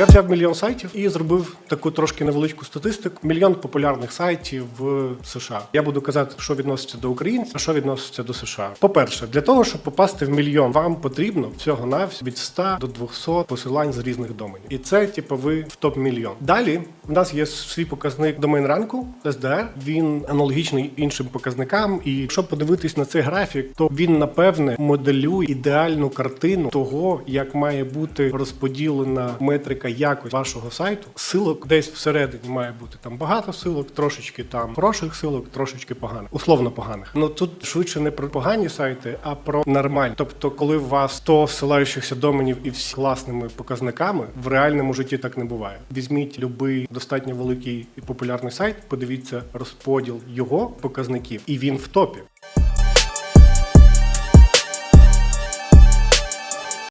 Я взяв мільйон сайтів і зробив таку трошки невеличку статистику. Мільйон популярних сайтів в США. Я буду казати, що відноситься до українців, а що відноситься до США. По-перше, для того, щоб попасти в мільйон, вам потрібно всього на від 100 до 200 посилань з різних доменів. І це, типу, ви в топ мільйон. Далі в нас є свій показник домен ранку SDR. Він аналогічний іншим показникам. І якщо подивитись на цей графік, то він напевне моделює ідеальну картину того, як має бути розподілена метрика якості вашого сайту. Силок десь всередині має бути там багато силок, трошечки там хороших силок, трошечки поганих, условно поганих. Ну тут швидше не про погані сайти, а про нормальні. Тобто, коли у вас 100 всилаючихся доменів і всі класними показниками, в реальному житті так не буває. Візьміть будь-який достатньо великий і популярний сайт, подивіться розподіл його показників, і він в топі.